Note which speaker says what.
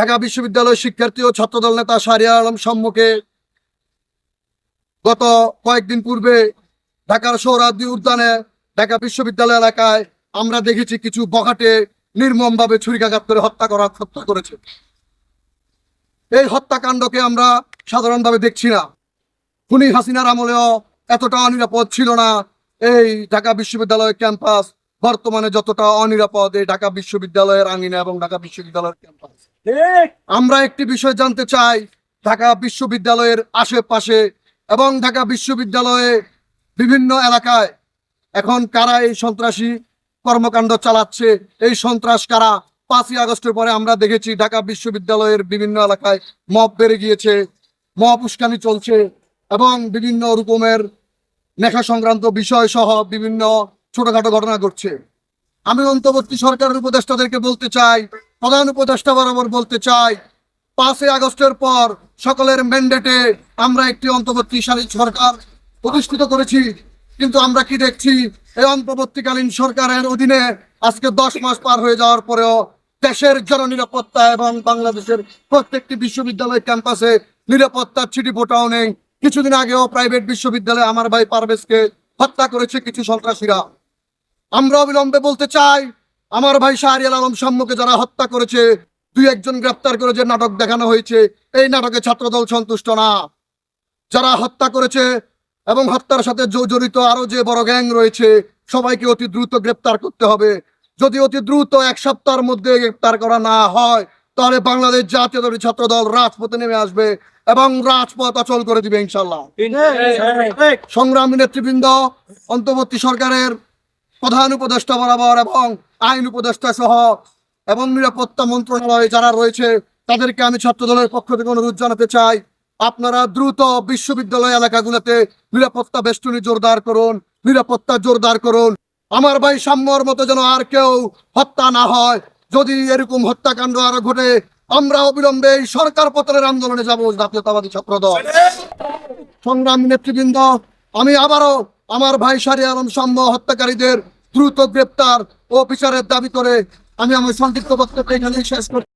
Speaker 1: ঢাকা বিশ্ববিদ্যালয় শিক্ষার্থী ও ছাত্রদল নেতা সারিয়া আলম সম্মুখে গত কয়েকদিন পূর্বে ঢাকার সৌরাব্দী উদ্যানে ঢাকা বিশ্ববিদ্যালয় এলাকায় আমরা দেখেছি কিছু বখাটে নির্মমভাবে ছুরিকাঘাত করে হত্যা করা, হত্যা করেছে। এই হত্যাকাণ্ডকে আমরা সাধারণভাবে দেখছি না। খুনি হাসিনার আমলেও এতটা অনিরাপদ ছিল না এই ঢাকা বিশ্ববিদ্যালয় ক্যাম্পাস। বর্তমানে যতটা অনিরাপদ এই ঢাকা বিশ্ববিদ্যালয়ের আঙিনা এবং ঢাকা বিশ্ববিদ্যালয়ের ক্যাম্পাস। আমরা একটি বিষয় জানতে চাই ঢাকা বিশ্ববিদ্যালয়ের আশেপাশে এবং ঢাকা বিশ্ববিদ্যালয়ে বিভিন্ন এলাকায় এখন কারা এই সন্ত্রাসী কর্মকাণ্ড চালাচ্ছে এই সন্ত্রাস কারা? পাঁচই আগস্টের পরে আমরা দেখেছি ঢাকা বিশ্ববিদ্যালয়ের বিভিন্ন এলাকায় মব বেড়ে গিয়েছে মব উস্কানি চলছে এবং বিভিন্ন রকমের নেশা সংক্রান্ত বিষয় সহ বিভিন্ন ছোটখাটো ঘটনা ঘটছে। আমি অন্তর্বর্তী সরকারের উপদেষ্টাদেরকে বলতে চাই, প্রধান উপদেষ্টা বরাবর বলতে চাই, পাঁচই আগস্টের পর সকলের ম্যান্ডেটে আমরা একটি অন্তর্বর্তীকালীন সরকার প্রতিষ্ঠিত করেছি। কিন্তু আমরা কি দেখছি? এই অন্তর্বর্তীকালীন সরকারের অধীনে আজকে দশ মাস পার হয়ে যাওয়ার পরেও দেশের জননিরাপত্তা এবং বাংলাদেশের প্রত্যেকটি বিশ্ববিদ্যালয় ক্যাম্পাসে নিরাপত্তার চিঠি ফোটাও নেই। কিছুদিন আগেও প্রাইভেট বিশ্ববিদ্যালয়ে আমার ভাই পারভেজকে হত্যা করেছে কিছু সন্ত্রাসীরা। আমরা অবিলম্বে বলতে চাই আমার ভাই শাহরিয়াল আলম সম্মুখে যারা হত্যা করেছে দুই একজন গ্রেপ্তার করে যে নাটক দেখানো হয়েছে এই নাটকে ছাত্রদল সন্তুষ্ট না। যারা হত্যা করেছে এবং হত্যার সাথে জড়িত আরও যে বড় গ্যাং রয়েছে সবাইকে অতি দ্রুত গ্রেপ্তার করতে হবে। যদি অতি দ্রুত এক সপ্তাহের মধ্যে গ্রেপ্তার করা না হয় তাহলে বাংলাদেশ জাতীয়তাবাদী ছাত্র দল রাজপথে নেমে আসবে এবং রাজপথ অচল করে দিবে ইনশাল্লাহ সংগ্রামী নেতৃবৃন্দ অন্তর্বর্তী সরকারের প্রধান উপদেষ্টা বরাবর এবং আইন উপদেষ্টা সহ এবং নিরাপত্তা মন্ত্রণালয়ে যারা রয়েছে, তাদেরকে আমি ছাত্র দলের পক্ষ থেকে অনুরোধ জানাতে চাই, আপনারা দ্রুত বিশ্ববিদ্যালয় এলাকাগুলোতে নিরাপত্তা বেষ্টনী জোরদার করুন, নিরাপত্তা জোরদার করুন। আমার ভাই সাম্যর মতো যেন আর কেউ হত্যা না হয়, যদি এরকম হত্যাকাণ্ড আরও ঘটে, আমরা অবিলম্বে এই সরকার পতনের আন্দোলনে যাব, জাতীয়তাবাদী ছাত্র দল সংগ্রামী নেতৃবৃন্দ, আমি আবারও আমার ভাই সারি আলম সাম্য হত্যাকারীদের দ্রুত গ্রেপ্তার ও বিচারের দাবি করে আমি আমার সংক্ষিপ্ত বক্তব্য এখানে শেষ করছি।